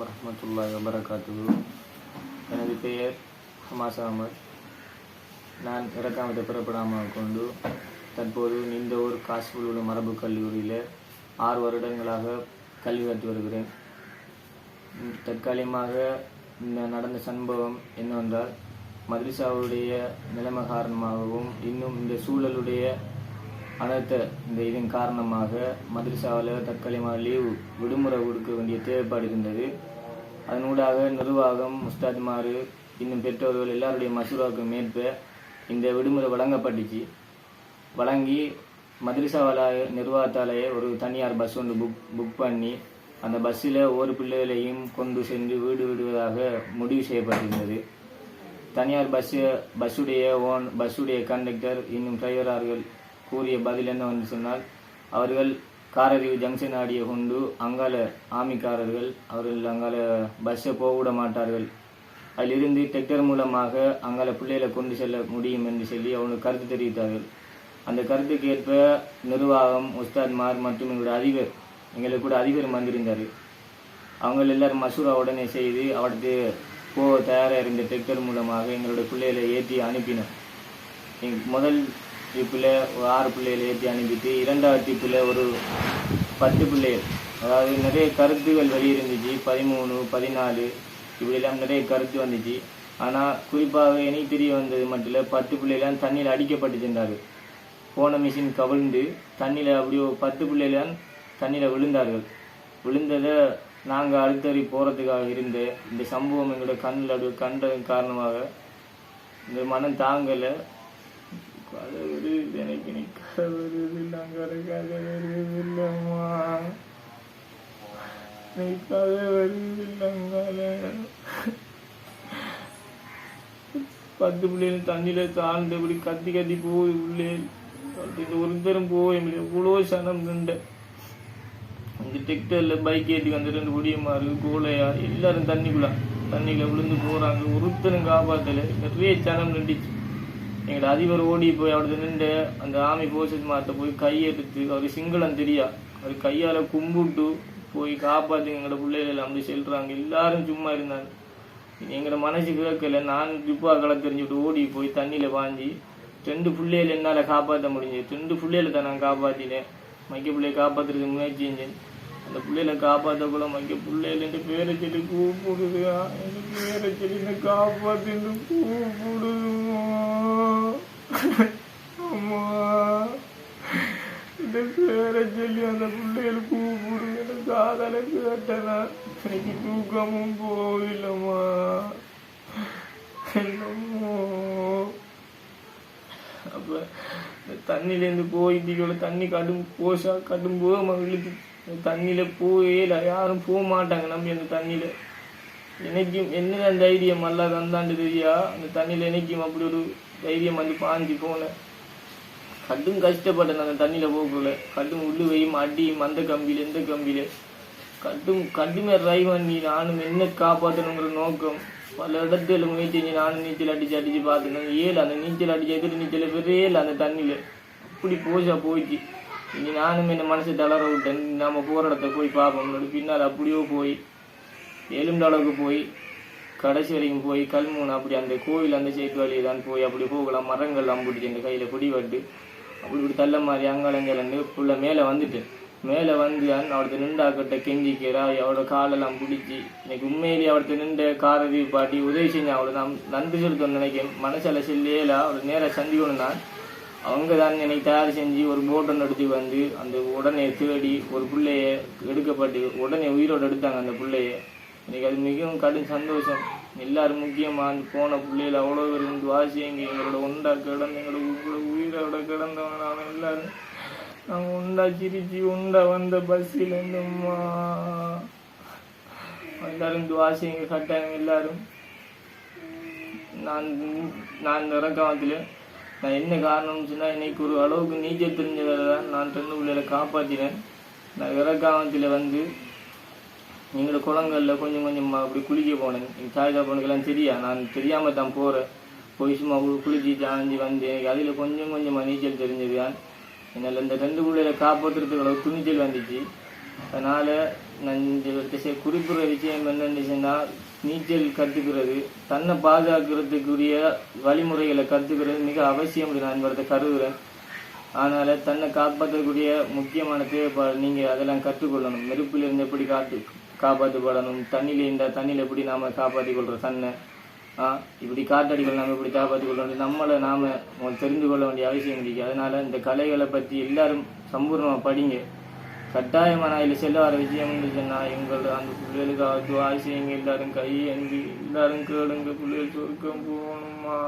வலைக்கம் வபரகாத்து எனது பெயர் ஹமாஸ் அகமது நான் இறக்காமத்தை புறப்படாமல் கொண்டு தற்போது இந்த நீந்தவூர் காசில் உள்ள மரபு கல்லூரியில் ஆறு வருடங்களாக கல்வி கற்று வருகிறேன். தற்காலிகமாக நடந்த சம்பவம் என்னவென்றால் மதுரிசாவுடைய நிலைமை காரணமாகவும் இன்னும் இந்த சூழலுடைய அனர்த்த இந்த இதன் காரணமாக மதுரிசாவில் தற்காலிகமாக லீவு விடுமுறை கொடுக்க வேண்டிய தேவைப்பாடு இருந்தது. அதனூடாக நிர்வாகம் முஸ்தாதிமார் இன்னும் பெற்றோர்கள் எல்லாருடைய மசூராவுக்கு மேற்ப இந்த விடுமுறை வழங்கப்பட்டுச்சு. வழங்கி மதுரசாவால நிர்வாகத்தாலேயே ஒரு தனியார் பஸ் ஒன்று புக் புக் பண்ணி அந்த பஸ்ஸில் ஒவ்வொரு பிள்ளைகளையும் கொண்டு சென்று வீடு விடுவதாக முடிவு செய்யப்பட்டிருந்தது. தனியார் பஸ்ஸு பஸ்ஸுடைய ஓன் பஸ்ஸுடைய கண்டக்டர் இன்னும் டிரைவரார்கள் கூறிய பதில் என்ன வந்து சொன்னால் அவர்கள் காரறிவு ஜங்ஷன் ஆடியை கொண்டு அங்கால ஆமிக்காரர்கள் அவர்கள் அங்கால பஸ்ஸை போக விட மாட்டார்கள். அதிலிருந்து டெக்டர் மூலமாக அங்கால பிள்ளைகளை கொண்டு செல்ல முடியும் என்று சொல்லி அவங்களுக்கு கருத்து தெரிவித்தார்கள். அந்த கருத்துக்கு ஏற்ப நிர்வாகம் உஸ்தாத்மார் மற்றும் எங்களுடைய அதிபர் எங்களுக்கு கூட அதிபர் வந்திருந்தார். அவங்க எல்லாரும் மசூரா உடனே செய்து அவருக்கு போக தயாராக இருந்த டெக்டர் மூலமாக எங்களுடைய பிள்ளைகளை ஏற்றி அனுப்பினோம் முதல் ட்ரிப்பில் ஒரு ஆறு பிள்ளைகள் ஏற்றி அனுப்பிட்டு இரண்டாவது ட்ரிப்பில் ஒரு பத்து பிள்ளைகள். அதாவது நிறைய கருத்துகள் வெளியிருந்துச்சு. பதிமூணு பதினாலு இப்படிலாம் நிறைய கருத்து வந்துச்சு. ஆனால் குறிப்பாக எனக்கு தெரிய வந்தது மட்டும் இல்லை பத்து பிள்ளைலாம் தண்ணியில் அடிக்கப்பட்டு சென்றார் போன மிஷின் கவிழ்ந்து தண்ணியில் அப்படியே பத்து பிள்ளைலாம் தண்ணியில் விழுந்தார்கள். விழுந்ததை நாங்கள் அடுத்தறி போகிறதுக்காக இருந்த இந்த சம்பவம் எங்களோட கண்ணில் அப்படி கண்டதன் காரணமாக இந்த மனம் தாங்கலை. கதை எனக்கு நீ கதை வருது நாங்கள் கதை நீ கதை வருது பத்து பிள்ளைகள் தண்ணியில தாழ்ந்து இப்படி கத்தி கத்தி போய் உள்ளே. இந்த ஒருத்தரும் போய் இவ்வளோ சனம் நின்ற. இந்த டிக்டர்ல பைக் ஏற்றி வந்து ரெண்டு புடியமாறு கோலையா எல்லாரும் தண்ணிக்குள்ள தண்ணியில் விழுந்து போறாங்க. ஒருத்தரும் காப்பாற்றலை நிறைய சனம் நின்றுச்சு. எங்கள் அதிபர் ஓடி போய் அவரது நின்று அந்த ஆமி போசத் மாட்ட போய் கையெடுத்து அவர் சிங்களம் தெரியா? அவர் கையால் கும்பிட்டு போய் காப்பாத்தி எங்களோட பிள்ளைகள் அப்படி செல்றாங்க. எல்லாரும் சும்மா இருந்தாங்க. எங்களோட மனசு கேட்கல. நான் டிப்பா களை தெரிஞ்சுட்டு ஓடி போய் தண்ணியில் பாஞ்சி ரெண்டு பிள்ளைகள் என்னால் காப்பாற்ற முடிஞ்சது. ரெண்டு பிள்ளைகளை தான் நான் காப்பாற்றினேன் மைக்க பிள்ளையை காப்பாத்துறதுக்கு முயற்சி செஞ்சேன். அந்த பிள்ளைகளை காப்பாற்றக்குள்ள மைக்க பிள்ளைகள் என்று பேரை சொல்லி கூப்பிடுது பேரை சொல்லி என்னை கூப்பிடுதுமா? அம்மா. இந்த பேரை சொல்லி அந்த பிள்ளைகள் கூப்பிடுது எனக்கு காதல கேட்டனா. எனக்கு தூக்கமும் போயில்லம்மா என்னமோ. அப்ப இந்த தண்ணியிலேருந்து போயிட்டு தண்ணி கடும் போஷா கடும் போக இழுத்து இந்த தண்ணியில போயில யாரும் போக மாட்டாங்க நம்பி அந்த தண்ணியில். எனக்கும் என்ன தைரியம் அல்ல தந்தாண்டு தெரியா? அந்த தண்ணியில் எனக்கும் அப்படி ஒரு தைரியம் வந்து பாஞ்சு போனேன் கடும் கஷ்டப்பட்டேன் அந்த தண்ணியில் போகக்குள்ள. கடும் உள்ளுவையும் அடியும் அந்த கம்பியில் எந்த கம்பியில். கடும் கடுமை ட்ரை பண்ணி நானும் என்ன காப்பாற்றணுங்கிற நோக்கம். பல இடத்துல முயற்சி செஞ்சு நானும் நீச்சல் அடித்து அடித்து பார்த்துனேன் ஏழு அந்த நீச்சல் அடிச்சு எதிர் நீச்சல் பெரிய அந்த தண்ணியில். அப்படி போச்சா போயிடுச்சு. இனி நானும் என்ன மனசை தளர விட்டேன். நாம போகிற இடத்த போய் பார்ப்போம். பின்னால் அப்படியோ போய் எலும்பு அளவுக்கு போய் கடைசி வரைக்கும் போய் கல்மூன் அப்படி அந்த கோவில் அந்த சேட்டு வழியை தான் போய் அப்படி போகலாம். மரங்கள் அம்புடிச்சு கையில் கையில பிடிபட்டு அப்படி இப்படி தள்ள மாதிரி அங்காலங்கிலந்து புள்ள மேலே வந்துட்டு. மேலே வந்து அவடத்த நின்றாக்கிட்ட கெஞ்சிக்கிறா அவளோட காலெல்லாம் பிடிச்சி. இன்னைக்கு உண்மையிலேயே அவடத்த நின்ற காரதி பாட்டி உதவி செஞ்சு அவளை நான் நன்றி செலுத்தணும்னு நினைக்கிறேன். மனசில் செல்லையில அவளை நேராக சந்திக்கணும் நான் அவங்க தான் என்னை தயார் செஞ்சு ஒரு போட்டை நடத்தி எடுத்து வந்து அந்த உடனே தேடி ஒரு பிள்ளைய எடுக்கப்பட்டு உடனே உயிரோடு எடுத்தாங்க அந்த பிள்ளைய. எனக்கு அது மிகவும் கடும் சந்தோஷம். எல்லாரும் முக்கியமாக அந்த போன பிள்ளைகள் அவ்வளோ பேர் இருந்து வாசிங்க எங்களோட ஒண்டா கிடந்து எங்களோட உங்களோட உயிரோட கிடந்தவங்க அவன் எல்லாரும் நாங்கள் உண்டா சிரிச்சு உண்டா வந்த பஸ்ஸில் இருந்தோம்மா எல்லாரும் துவாசிங்க கட்டாயம் எல்லாரும். நான் நான் இந்த இறக்காமத்தில் நான் என்ன காரணம்னு சொன்னால் இன்னைக்கு ஒரு அளவுக்கு நீச்சல் தெரிஞ்சதால் தான் நான் ரெண்டு பிள்ளைகளை காப்பாற்றினேன் நான் இறக்காமத்தில் வந்து எங்களோட குளங்களில் கொஞ்சம் கொஞ்சமாக அப்படி குளிக்க போனேன். எங்கள் தாய் தப்பனுக்கெல்லாம் தெரியா? நான் தெரியாமல் தான் போகிறேன் போய் சும்மா குளிச்சு சாஞ்சி வந்து எனக்கு அதில் கொஞ்சம் கொஞ்சமாக நீச்சல் தெரிஞ்சது. தான் என்னால் இந்த ரெண்டு பிள்ளைகளை காப்பாற்றுறதுக்கு அளவு துணிச்சல் வந்துச்சு. அதனால் நான் இந்த இடத்தை குறிப்பிடுற விஷயம் என்னென்னு சொன்னால் நீச்சல் கற்றுக்கிறது தன்னை பாதுகாக்கிறதுக்குரிய வழிமுறைகளை கற்றுக்கிறது மிக அவசியம் நான் வரதை கருதுகிறேன் அதனால் தன்னை காப்பாற்றக்கூடிய முக்கியமான தேவைப்பாடு நீங்கள் அதெல்லாம் கற்றுக்கொள்ளணும். நெருப்பிலிருந்து எப்படி காத்து காப்பாற்றப்படணும் தண்ணியில் இருந்தால் தண்ணியில் எப்படி நாம் காப்பாற்றி கொள்கிறோம் தன்னை. ஆ இப்படி காற்றடிகள் நாம் எப்படி காப்பாற்றிக் கொள்ளணும் நம்மளை நாம் தெரிந்து கொள்ள வேண்டிய அவசியம் இருக்குது அதனால் இந்த கலைகளை பற்றி எல்லாரும் சம்பூர்ணமாக படிங்க. கட்டாயமாக நான் இதில் செல்ல வர விஷயம் சொன்னால் எங்கள் அந்த பிள்ளைகளுக்கு துவா செய்யுங்க எல்லாரும் கை அங்கி எல்லாரும் கேளுங்க பிள்ளைகள் சொருக்கம் போகணுமா